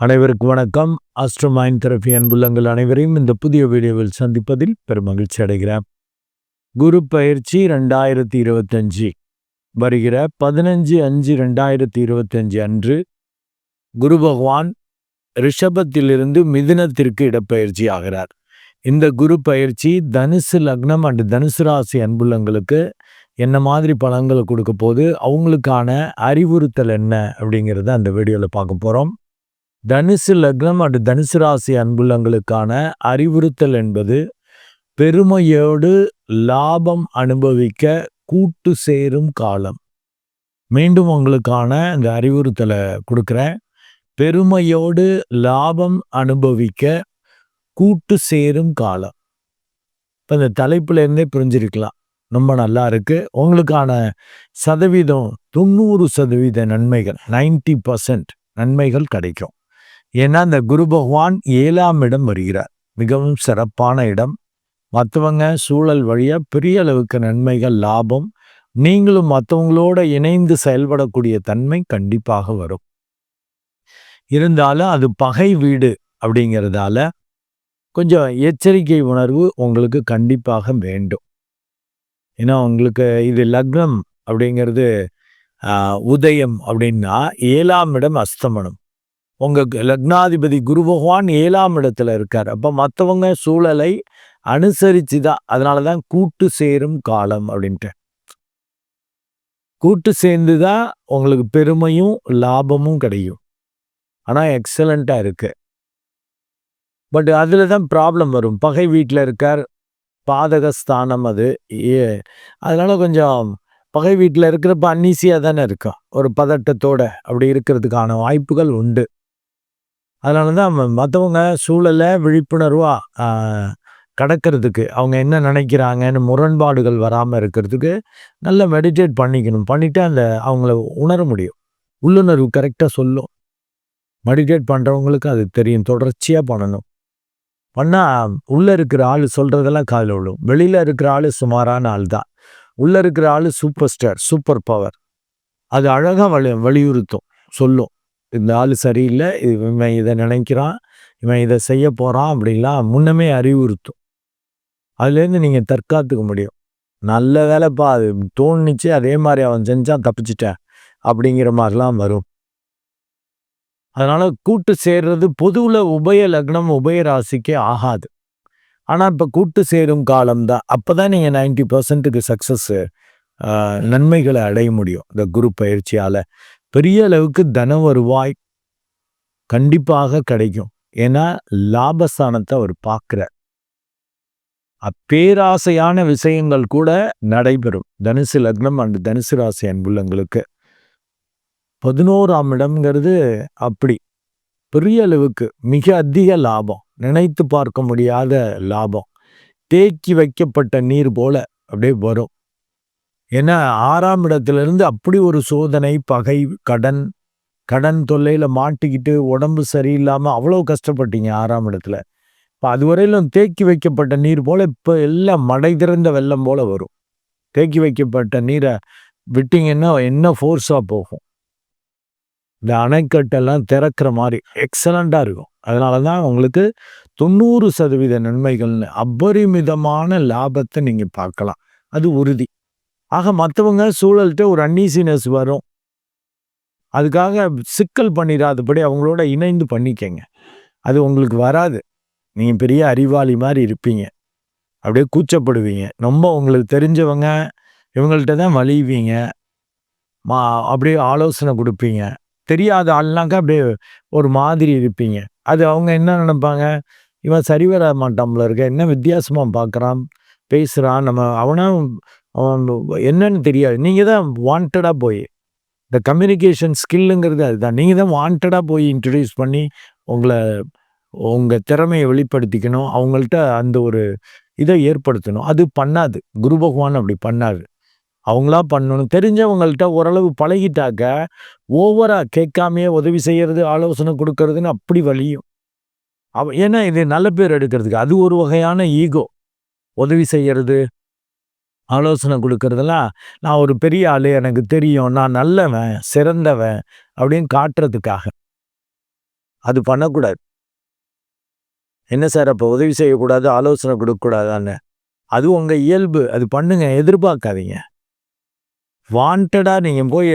அனைவருக்கும் வணக்கம். Astro mind therapy அன்புள்ளங்கள் அனைவரையும் இந்த புதிய வீடியோவில் சந்திப்பதில் பெரும் மகிழ்ச்சி அடைகிறேன். குரு பயிற்சி ரெண்டாயிரத்தி இருபத்தஞ்சு. வருகிற பதினஞ்சு அஞ்சு ரெண்டாயிரத்தி இருபத்தஞ்சு அன்று குரு பகவான் ரிஷபத்திலிருந்து மிதுனத்திற்கு இடப்பெயர்ச்சி ஆகிறார். இந்த குரு பயிற்சி தனுசு லக்னம் அண்டு தனுசு ராசி அன்புள்ளங்களுக்கு என்ன மாதிரி பலன்களை கொடுக்க போது அவங்களுக்கான அறிவுறுத்தல் என்ன அப்படிங்கிறத அந்த வீடியோவில் பார்க்க போகிறோம் தனுசு லக்னம் அண்டு தனுசு ராசி அன்புள்ளங்களுக்கான அறிவுறுத்தல் என்பது பெருமையோடு லாபம் அனுபவிக்க கூட்டு சேரும் காலம். மீண்டும் உங்களுக்கான இந்த அறிவுறுத்தலை கொடுக்குறேன். பெருமையோடு லாபம் அனுபவிக்க கூட்டு சேரும் காலம். இப்போ இந்த தலைப்புலேருந்தே புரிஞ்சிருக்கலாம். ரொம்ப நல்லா இருக்குது உங்களுக்கான சதவீதம் தொண்ணூறு சதவீத நன்மைகள் நைன்டி பர்சன்ட் நன்மைகள் கிடைக்கும். ஏன்னா இந்த குரு பகவான் ஏழாம் இடம் வருகிறார். மிகவும் சிறப்பான இடம். மற்றவங்க சூழல் வழியாக பெரிய அளவுக்கு நன்மைகள் லாபம் நீங்களும் மற்றவங்களோட இணைந்து செயல்படக்கூடிய தன்மை கண்டிப்பாக வரும். இருந்தாலும் அது பகை வீடு அப்படிங்கிறதால கொஞ்சம் எச்சரிக்கை உணர்வு உங்களுக்கு கண்டிப்பாக வேண்டும். ஏன்னா உங்களுக்கு இது லக்னம் அப்படிங்கிறது உதயம் அப்படின்னா ஏழாம் இடம் அஸ்தமனம். உங்கள் லக்னாதிபதி குரு பகவான் ஏழாம் இடத்துல இருக்கார். அப்போ மற்றவங்க சூழலை அனுசரித்து தான் அதனால தான் கூட்டு சேரும் காலம் அப்படின்ட்டு. கூட்டு சேர்ந்து தான் உங்களுக்கு பெருமையும் லாபமும் கிடைக்கும் ஆனால் எக்ஸலண்ட்டாக இருக்கு. பட் அதில் தான் ப்ராப்ளம் வரும். பகை வீட்டில் இருக்கார். பாதகஸ்தானம் அது. ஏ அதனால் கொஞ்சம் பகை வீட்டில் இருக்கிறப்ப அன்னீசியாக தானே இருக்கும் ஒரு பதட்டத்தோட அப்படி இருக்கிறதுக்கான வாய்ப்புகள் உண்டு. அதனால தான் மற்றவங்க சூழலை விழிப்புணர்வாக கடக்கிறதுக்கு அவங்க என்ன நினைக்கிறாங்கன்னு முரண்பாடுகள் வராமல் இருக்கிறதுக்கு நல்லா மெடிடேட் பண்ணிக்கணும். பண்ணிவிட்டு அந்த அவங்கள உணர முடியும். உள்ளுணர்வு கரெக்டாக சொல்லும். மெடிடேட் பண்ணுறவங்களுக்கு அது தெரியும். தொடர்ச்சியாக பண்ணணும். பண்ணால் உள்ளே இருக்கிற ஆள் சொல்கிறதெல்லாம் காதில் விழும். வெளியில் இருக்கிற ஆள் சுமாரான ஆள் தான் உள்ளே இருக்கிற ஆள் சூப்பர் ஸ்டார் சூப்பர் பவர் அது அழகாக வலி வலியுறுத்தும். சொல்லும். இந்த ஆள் சரியில்லை இவன் இதை நினைக்கிறான் இவன் இதை செய்ய போகிறான் அப்படின்லாம் முன்னமே அறிவுறுத்தும். அதுலேருந்து நீங்கள் தற்காத்துக்க முடியும். நல்ல வேலைப்பா அது தோணுச்சு அதே மாதிரி அவன் செஞ்சான் தப்பிச்சிட்டேன் அப்படிங்கிற மாதிரிலாம் வரும். அதனால கூட்டு சேர்றது பொதுவில் உபய லக்னம் உபய ராசிக்கே ஆகாது. ஆனால் இப்போ கூட்டு சேரும் காலம்தான் அப்போ தான் நீங்கள் நைன்டி பர்சன்ட்டுக்கு சக்ஸஸ்ஸு நன்மைகளை அடைய முடியும். இந்த குரு பயிற்சியால் பெரிய அளவுக்கு தன வருவாய் கண்டிப்பாக கிடைக்கும். ஏன்னா லாபஸ்தானத்தை அவர் பார்க்குறார். அப்பேராசையான விஷயங்கள் கூட நடைபெறும். தனுசு லக்னம் அண்ட் தனுசு ராசி அன்புள்ளங்களுக்கு. பதினோராம் இடம்ங்கிறது அப்படி. பெரிய அளவுக்கு மிக அதிக லாபம். நினைத்து பார்க்க முடியாத லாபம். தேக்கி வைக்கப்பட்ட நீர் போல அப்படியே வரும். ஏன்னா ஆறாம் இடத்துலேருந்து அப்படி ஒரு சோதனை பகை கடன் கடன் தொல்லையில் மாட்டிக்கிட்டு உடம்பு சரியில்லாமல் அவ்வளோ கஷ்டப்பட்டீங்க ஆறாம் இடத்துல. இப்போ அதுவரையிலும் தேக்கி வைக்கப்பட்ட நீர் போல் இப்போ எல்லாம் மடை திறந்த வெள்ளம் போல் வரும். தேக்கி வைக்கப்பட்ட நீரை விட்டிங்கன்னா என்ன ஃபோர்ஸாக போகும்? இந்த அணைக்கட்டெல்லாம் திறக்கிற மாதிரி எக்ஸலண்ட்டாக இருக்கும். அதனால தான் உங்களுக்கு தொண்ணூறு சதவீத நன்மைகள்னு அபரிமிதமான லாபத்தை நீங்கள் பார்க்கலாம். அது உறுதி. ஆக மற்றவங்க சூழல்கிட்ட ஒரு அன்னீசினஸ் வரும். அதுக்காக சிக்கல் பண்ணிடாதபடி அவங்களோட இணைந்து பண்ணிக்கங்க. அது உங்களுக்கு வராது. நீங்கள் பெரிய அறிவாளி மாதிரி இருப்பீங்க. அப்படியே கூச்சப்படுவீங்க. ரொம்ப உங்களுக்கு தெரிஞ்சவங்க இவங்கள்ட்ட தான் வலிவீங்க. மா அப்படியே ஆலோசனை கொடுப்பீங்க. தெரியாத ஆள்னாக்கா அப்படியே ஒரு மாதிரி இருப்பீங்க. அது அவங்க என்ன நினைப்பாங்க? இவன் சரி வர மாட்டான்ல இருக்க. என்ன வித்தியாசமாக பார்க்குறான் பேசுகிறான் நம்ம அவனும் என்னன்னு தெரியாது. நீங்கள் தான் வாண்டடாக போய் இந்த கம்யூனிகேஷன் ஸ்கில்லுங்கிறது அதுதான். நீங்கள் தான் வாண்டடாக போய் இன்ட்ரடியூஸ் பண்ணி உங்களை உங்கள் திறமையை வெளிப்படுத்திக்கணும். அவங்கள்ட்ட அந்த ஒரு இதை ஏற்படுத்தணும். அது பண்ணாது. குரு பகவான் அப்படி பண்ணாது அவங்களா பண்ணணும். தெரிஞ்சவங்கள்ட்ட ஓரளவு பழகிட்டாக்க ஓவராக கேட்காமையே உதவி செய்கிறது ஆலோசனை கொடுக்கறதுன்னு அப்படி வழியும். அவ ஏன்னா இது நல்ல பேர் எடுக்கிறதுக்கு. அது ஒரு வகையான ஈகோ உதவி செய்கிறது ஆலோசனை கொடுக்கறதெல்லாம் நான் ஒரு பெரிய ஆள் எனக்கு தெரியும் நான் நல்லவன் சிறந்தவன் அப்படின்னு காட்டுறதுக்காக. அது பண்ணக்கூடாது. என்ன சார் அப்போ உதவி செய்யக்கூடாது ஆலோசனை கொடுக்கக்கூடாதான்னு? அது உங்கள் இயல்பு அது பண்ணுங்க எதிர்பார்க்காதீங்க. வாண்டடாக நீங்கள் போய்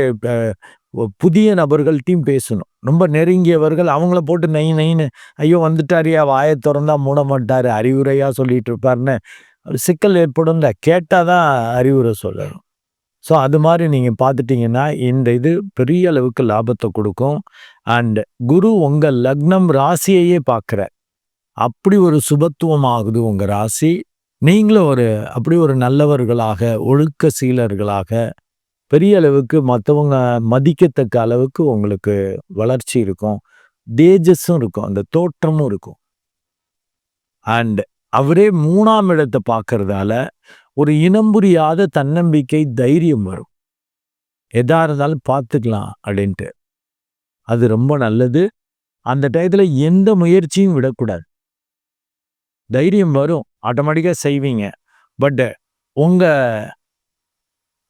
புதிய நபர்கள்ட்டையும் பேசணும். ரொம்ப நெருங்கியவர்கள் அவங்கள போட்டு நெய் நைன்னு ஐயோ வந்துட்டாரியா வாயை திறந்தா மூட மாட்டார் அறிவுரையாக சொல்லிட்டு இருப்பாருன்னு சிக்கல் ஏற்படும் கேட்டால் தான் அறிவுரை சொல்லணும். ஸோ அது மாதிரி நீங்கள் பார்த்துட்டிங்கன்னா இந்த இது பெரிய அளவுக்கு லாபத்தை கொடுக்கும். அண்ட் குரு உங்கள் லக்னம் ராசியையே பார்க்குற அப்படி ஒரு சுபத்துவம் ஆகுது உங்கள் ராசி. நீங்களும் ஒரு அப்படி ஒரு நல்லவர்களாக ஒழுக்க சீலர்களாக பெரிய அளவுக்கு மற்றவங்க மதிக்கத்தக்க அளவுக்கு உங்களுக்கு வளர்ச்சி இருக்கும். தேஜஸும் இருக்கும். அந்த தோற்றமும் இருக்கும். அண்ட் அவரே மூணாம் இடத்தை பார்க்கறதால ஒரு இனம் புரியாத தன்னம்பிக்கை தைரியம் வரும். எதா இருந்தாலும் பார்த்துக்கலாம் அப்படின்ட்டு. அது ரொம்ப நல்லது. அந்த டயத்தில் எந்த முயற்சியும் விடக்கூடாது. தைரியம் வரும். ஆட்டோமேட்டிக்காக செய்வீங்க. பட்டு உங்கள்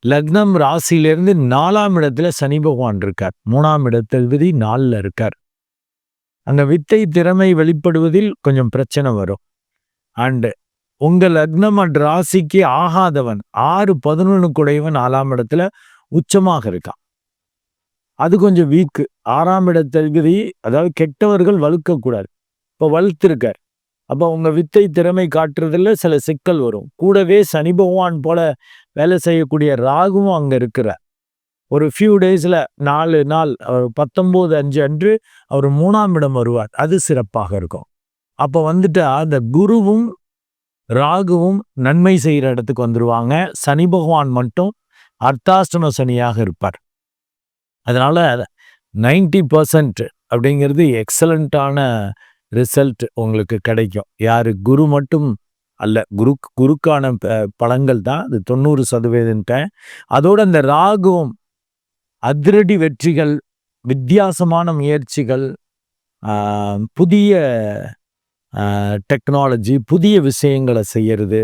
லக்னம் ராசியிலேருந்து நாலாம் இடத்துல சனி பகவான் இருக்கார். மூணாம் இடத்ததிபதி நாலில் இருக்கார். அந்த வித்தை திறமை வெளிப்படுவதில் கொஞ்சம் பிரச்சனை வரும். அண்டு உங்க லக்னம் அண்ட் ராசிக்கு ஆகாதவன் ஆறு பதினொன்று குடையவன் நாலாம் இடத்துல உச்சமாக இருக்கான். அது கொஞ்சம் வீக்கு ஆறாம் இடத்தகுதி அதாவது கெட்டவர்கள் வலுக்கக்கூடாது இப்போ வலுத்திருக்கார். அப்போ உங்க வித்தை திறமை காட்டுறதுல சில சிக்கல் வரும். கூடவே சனி பகவான் போல வேலை செய்யக்கூடிய ராகுவும் அங்கே இருக்கிறார். ஒரு ஃபியூ டேஸில் நாலு நாள் அவர் பத்தொம்போது அஞ்சு அன்று அவர் மூணாம் இடம் வருவார். அது சிறப்பாக இருக்கும். அப்போ வந்துட்டு அந்த குருவும் ராகுவும் நன்மை செய்கிற இடத்துக்கு வந்துடுவாங்க சனி பகவான் மட்டும் அர்த்தாஷ்டம சனியாக இருப்பார். அதனால் நைன்டி பர்சன்ட் அப்படிங்கிறது எக்ஸலண்ட்டான ரிசல்ட் உங்களுக்கு கிடைக்கும். யார்? குரு மட்டும் அல்ல. குரு குருக்கான பழங்கள் தான். அது தொண்ணூறு சதவீதன்ட்டேன் அதோடு அந்த ராகுவும் அதிரடி வெற்றிகள் வித்தியாசமான முயற்சிகள் புதிய டெக்னாலஜி புதிய விஷயங்களை செய்கிறது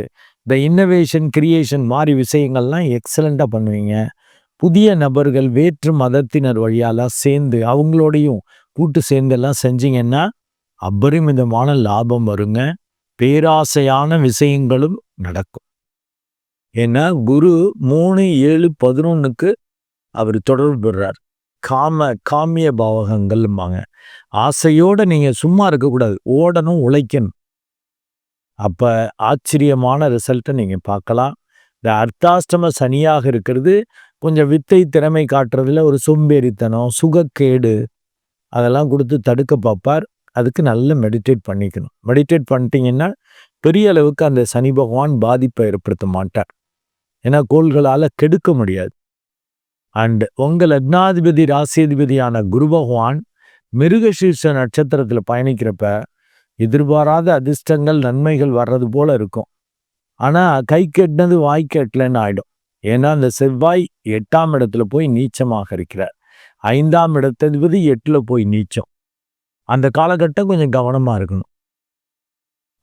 இந்த இன்னோவேஷன் கிரியேஷன் மாதிரி விஷயங்கள்லாம் எக்ஸலண்ட்டாக பண்ணுவீங்க. புதிய நபர்கள் வேற்று மதத்தினர் வழியாலாம் சேர்ந்து அவங்களோடையும் கூட்டு சேர்ந்து எல்லாம் செஞ்சீங்கன்னா அபரிமிதமான லாபம் வருங்க. பேராசையான விஷயங்களும் நடக்கும். ஏன்னா குரு மூணு ஏழு பதினொன்னுக்கு அவர் தொடர்பு பெறார். காம காமிய பாவகங்கள்ம்பாங்க. ஆசையோட நீங்க சும்மா இருக்கக்கூடாது. ஓடணும் உழைக்கணும். அப்ப ஆச்சரியமான ரிசல்ட்டை நீங்க பார்க்கலாம். இந்த அர்த்தாஷ்டம சனியாக இருக்கிறது கொஞ்சம் வித்தை திறமை காட்டுறதுல ஒரு சோம்பேறித்தனம் சுகக்கேடு அதெல்லாம் கொடுத்து தடுக்க பார்ப்பார். அதுக்கு நல்ல மெடிடேட் பண்ணிக்கணும். மெடிடேட் பண்ணிட்டீங்கன்னா பெரிய அளவுக்கு அந்த சனி பகவான் பாதிப்பை ஏற்படுத்த மாட்டார். ஏன்னா கோள்களால் கெடுக்க முடியாது. அண்ட் உங்கள் லக்னாதிபதி ராசியதிபதியான குரு பகவான் மிருகசீர்ஷ நட்சத்திரத்தில் பயணிக்கிறப்ப எதிர்பாராத அதிர்ஷ்டங்கள் நன்மைகள் வர்றது போல இருக்கும். ஆனால் கை கெட்டினது வாய் கெட்டலன்னு ஆகிடும் ஏன்னா அந்த செவ்வாய் எட்டாம் இடத்துல போய் நீச்சமாக இருக்கிறார். ஐந்தாம் இடத்ததிபதி எட்டில் போய் நீச்சம். அந்த காலகட்டம் கொஞ்சம் கவனமாக இருக்கணும்.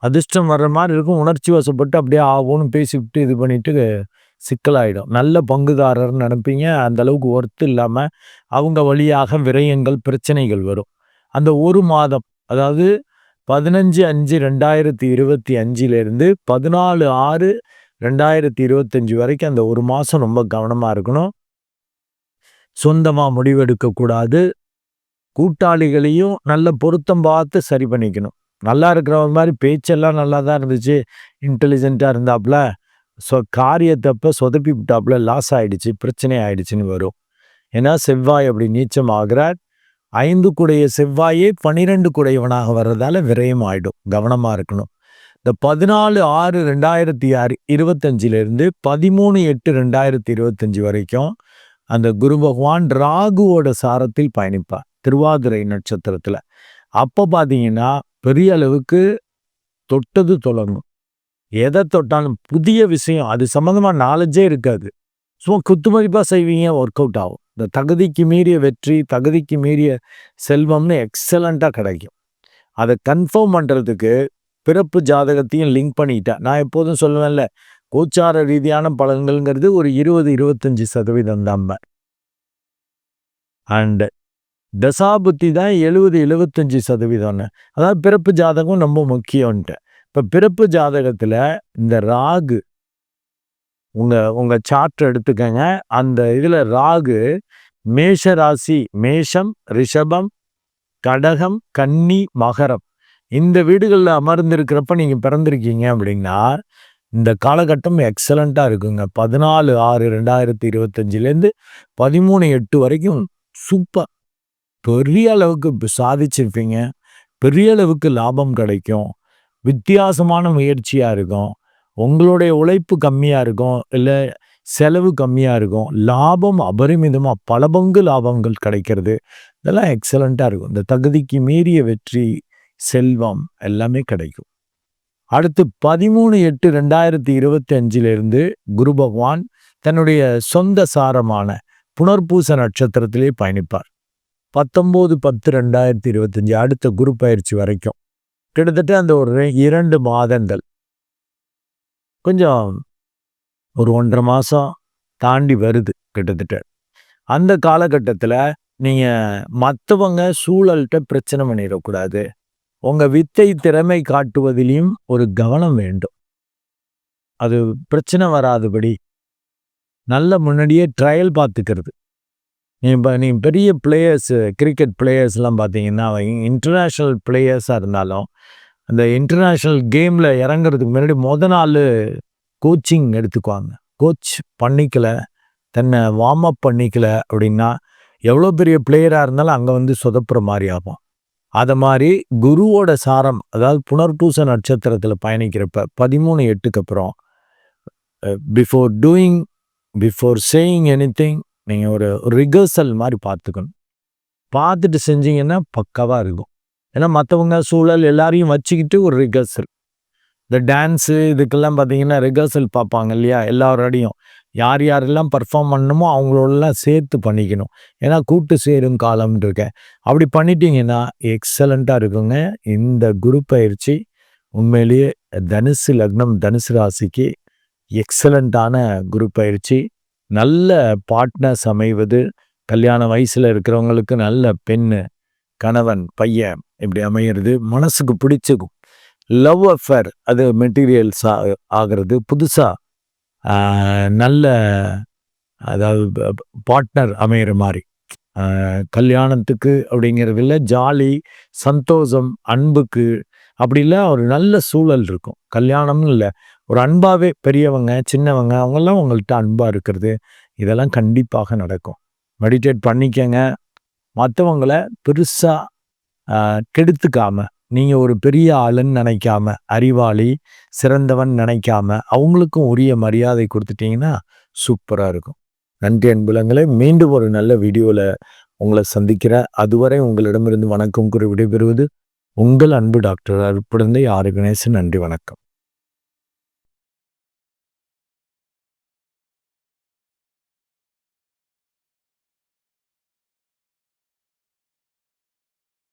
அதிர்ஷ்டம் வர்ற மாதிரி இருக்கும். உணர்ச்சி வசப்பட்டு அப்படியே ஆகும்னு பேசிவிட்டு இது பண்ணிட்டு சிக்கலாயிடும். நல்ல பங்குதாரர்னு நினைப்பீங்க. அந்த அளவுக்கு ஒர்த்து இல்லாமல் அவங்க வழியாக விரயங்கள் பிரச்சனைகள் வரும். அந்த ஒரு மாதம் அதாவது பதினஞ்சு அஞ்சு ரெண்டாயிரத்தி இருபத்தி அஞ்சிலேருந்து பதினாலு ஆறு ரெண்டாயிரத்தி இருபத்தஞ்சி வரைக்கும் அந்த ஒரு மாதம் ரொம்ப கவனமாக இருக்கணும். சொந்தமாக முடிவெடுக்கக்கூடாது. கூட்டாளிகளையும் நல்ல பொருத்தம் பார்த்து சரி பண்ணிக்கணும். நல்லா இருக்கிறவங்க மாதிரி பேச்செல்லாம் நல்லா தான் இருந்துச்சு. இன்டெலிஜென்ட்டாக இருந்தாப்புல ஸோ காரியத்தப்போ சொதப்பி விட்டாப்புல லாஸ் ஆகிடுச்சு பிரச்சனை ஆயிடுச்சுன்னு வரும். ஏன்னா செவ்வாய் அப்படி நீச்சம் ஆகிறார். ஐந்து குடைய செவ்வாயே பனிரெண்டு குடையவனாக வர்றதால விரயம் ஆகிடும் கவனமாக இருக்கணும். இந்த பதினாலு ஆறு ரெண்டாயிரத்தி ஆறு இருபத்தஞ்சிலிருந்து பதிமூணு எட்டு ரெண்டாயிரத்தி இருபத்தஞ்சி வரைக்கும் அந்த குரு பகவான் ராகுவோட சாரத்தில் பயணிப்பார் திருவாதிரை நட்சத்திரத்தில். அப்போ பார்த்தீங்கன்னா பெரிய அளவுக்கு தொட்டது தொடங்கும். எதை தொட்டாலும் புதிய விஷயம் அது சம்மந்தமாக நாலேஜே இருக்காது. சும்மா குத்துமதிப்பாக செய்வீங்க ஒர்க் அவுட் ஆகும். இந்த தகுதிக்கு மீறிய வெற்றி தகுதிக்கு மீறிய செல்வம்னு எக்ஸலண்ட்டாக கிடைக்கும். அதை கன்ஃபார்ம் பண்ணுறதுக்கு பிறப்பு ஜாதகத்தையும் லிங்க் பண்ணிட்டேன் நான் எப்போதும் சொல்லுவேன்ல கோச்சார ரீதியான பலன்கள்ங்கிறது ஒரு இருபது இருபத்தஞ்சி சதவீதம் தான் அண்டு தசாபுத்தி தான் எழுபது எழுபத்தஞ்சி சதவீதம்னு. அதாவது பிறப்பு ஜாதகம் ரொம்ப முக்கியம்ன்ட்டு. இப்போ பிறப்பு ஜாதகத்தில் இந்த ராகு உங்கள் உங்கள் சார்ட் எடுத்துக்கங்க. அந்த இதில் ராகு மேஷ ராசி மேஷம் ரிஷபம் கடகம் கன்னி மகரம். இந்த வீடுகளில் அமர்ந்திருக்கிறப்ப நீங்கள் பிறந்திருக்கீங்க அப்படின்னா இந்த காலகட்டம் எக்ஸலண்ட்டாக இருக்குங்க. பதினாலு ஆறு ரெண்டாயிரத்தி இருபத்தஞ்சிலேருந்து பதிமூணு எட்டு வரைக்கும் சூப்பர் பெரிய அளவுக்கு சாதிச்சிருப்பீங்க. பெரிய அளவுக்கு லாபம் கிடைக்கும். வித்தியாசமான முயற்சியாக இருக்கும். உங்களுடைய உழைப்பு கம்மியாக இருக்கும். இல்லை செலவு கம்மியாக இருக்கும். லாபம் அபரிமிதமாக பல பங்கு லாபங்கள் கிடைக்கிறது. இதெல்லாம் எக்ஸலண்ட்டாக இருக்கும். இந்த தகுதிக்கு மீறிய வெற்றி செல்வம் எல்லாமே கிடைக்கும். அடுத்து பதிமூணு எட்டு ரெண்டாயிரத்தி இருபத்தி அஞ்சிலிருந்து குரு பகவான் தன்னுடைய சொந்த சாரமான புனர்பூச நட்சத்திரத்திலே பயணிப்பார். பத்தொம்போது பத்து ரெண்டாயிரத்தி இருபத்தஞ்சி அடுத்த குரு பயிற்சி வரைக்கும். கிட்டத்தட்ட அந்த ஒரு இரண்டு மாதங்கள். கொஞ்சம் ஒரு ஒன்றரை மாதம் தாண்டி வருது கிட்டத்தட்ட. அந்த காலகட்டத்தில் நீங்கள் மற்றவங்க சூழல்கிட்ட பிரச்சனை பண்ணிடக்கூடாது. உங்கள் வித்தை திறமை காட்டுவதிலையும் ஒரு கவனம் வேண்டும். அது பிரச்சனை வராதபடி நல்ல முன்னாடியே ட்ரையல் பார்த்துக்கிறது. இப்போ நீ பெரிய பிளேயர்ஸு கிரிக்கெட் பிளேயர்ஸ்லாம் பார்த்தீங்கன்னா இன்டர்நேஷ்னல் பிளேயர்ஸாக இருந்தாலும் அந்த இன்டர்நேஷ்னல் கேமில் இறங்குறதுக்கு முன்னாடி முத நாள் கோச்சிங் எடுத்துக்குவாங்க. கோச் பண்ணிக்கல தன்னை வார்ம் அப் பண்ணிக்கல அப்படின்னா எவ்வளோ பெரிய பிளேயராக இருந்தாலும் அங்கே வந்து சொதப்புற மாதிரி ஆகும். அதை மாதிரி குருவோட சாரம் அதாவது புனர்பூச நட்சத்திரத்தில் பயணிக்கிறப்ப பதிமூணு எட்டுக்கு அப்புறம் before doing before saying anything நீங்கள் ஒரு ரிகர்சல் மாதிரி பார்த்துக்கணும். பார்த்துட்டு செஞ்சீங்கன்னா பக்காவாக இருக்கும். ஏன்னா மற்றவங்க சூழல் எல்லாரையும் வச்சுக்கிட்டு ஒரு ரிகர்சல் இந்த டான்ஸு இதுக்கெல்லாம் பார்த்தீங்கன்னா ரிகர்சல் பார்ப்பாங்க இல்லையா? எல்லாரோடையும். யார் யாரெல்லாம் பர்ஃபார்ம் பண்ணணுமோ அவங்களோடலாம் சேர்த்து பண்ணிக்கணும். ஏன்னா கூட்டு சேரும் காலம்னு இருக்கேன். அப்படி பண்ணிட்டீங்கன்னா எக்ஸலண்ட்டாக இருக்குங்க. இந்த குரு பயிற்சி உண்மையிலேயே தனுசு லக்னம் தனுசு ராசிக்கு எக்ஸலண்ட்டான குரு பயிற்சி. நல்ல பார்ட்னர்ஸ் அமைவது கல்யாண வயசில் இருக்கிறவங்களுக்கு நல்ல பெண் கணவன் பையன் இப்படி அமையிறது மனசுக்கு பிடிச்சிக்கும். லவ் அஃபேர் அது மெட்டீரியல்ஸ் ஆகிறது புதுசாக நல்ல அதாவது பார்ட்னர் அமையிற மாதிரி. கல்யாணத்துக்கு அப்படிங்கிறதுல ஜாலி சந்தோஷம் அன்புக்கு அப்படிலாம் ஒரு நல்ல சூழல் இருக்கும். கல்யாணம்னு இல்லை ஒரு அன்பாகவே பெரியவங்க சின்னவங்க அவங்கெல்லாம் உங்கள்கிட்ட அன்பாக இருக்கிறது. இதெல்லாம் கண்டிப்பாக நடக்கும். மெடிடேட் பண்ணிக்கங்க. மற்றவங்களை பெருசாக கெடுத்துக்காமல் நீங்கள் ஒரு பெரிய ஆளுன்னு நினைக்காம அறிவாளி சிறந்தவன் நினைக்காம அவங்களுக்கும் உரிய மரியாதை கொடுத்துட்டீங்கன்னா சூப்பராக இருக்கும். நன்றி அன்புலங்களை. மீண்டும் ஒரு நல்ல வீடியோவில் உங்களை சந்திக்கிற அதுவரை உங்களிடமிருந்து வணக்கம் கூறி விடைபெறுவது உங்கள் அன்பு டாக்டர் அற்புடந்தை ஆறு கணேசன். நன்றி வணக்கம்.